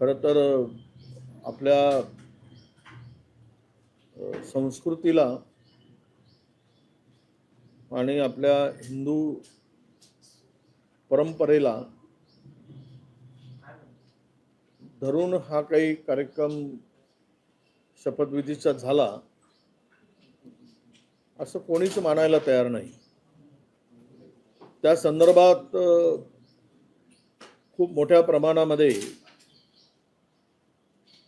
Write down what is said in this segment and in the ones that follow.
खरं तर आपल्या संस्कृतीला आणि आपल्या हिंदू परंपरेला धरून हा काही कार्यक्रम शपथविधीचा झाला असं कोणीच मानायला तयार नाही. त्या संदर्भात खूप मोठ्या प्रमाणामध्ये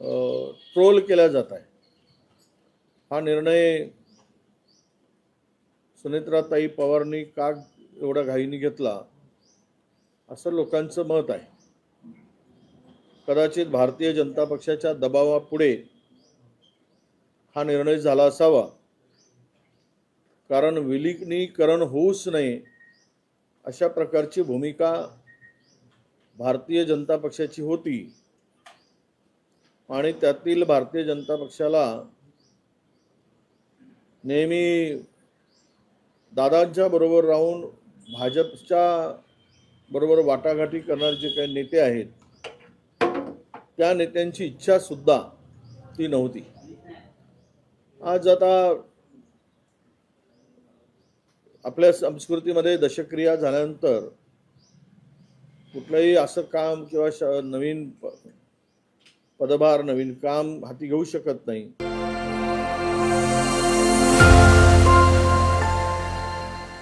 ट्रोल केला जात आहे. हा निर्णय सुनेत्राताई पवारनी का एवढा घाईने घेतला असं लोकांचं मत आहे. कदाचित भारतीय जनता पक्षाच्या दबावापुढे हा निर्णय झाला असावा. कारण विलिनीकरण होऊच नये अशा प्रकारची भूमिका भारतीय जनता पक्षाची होती. आणि त्यातील भारतीय जनता पक्षाला नेहमी दादांच्या बरोबर राहून भाजपच्या बरोबर वाटाघाटी करणारे जे काही नेते आहेत त्या नेत्यांची इच्छा सुद्धा ती नव्हती. आज आता आपल्या संस्कृतीमध्ये दशक्रिया झाल्यानंतर कुठलंही असं काम किंवा श नवीन पदभार नवीन काम हाती घेऊ शकत नाही.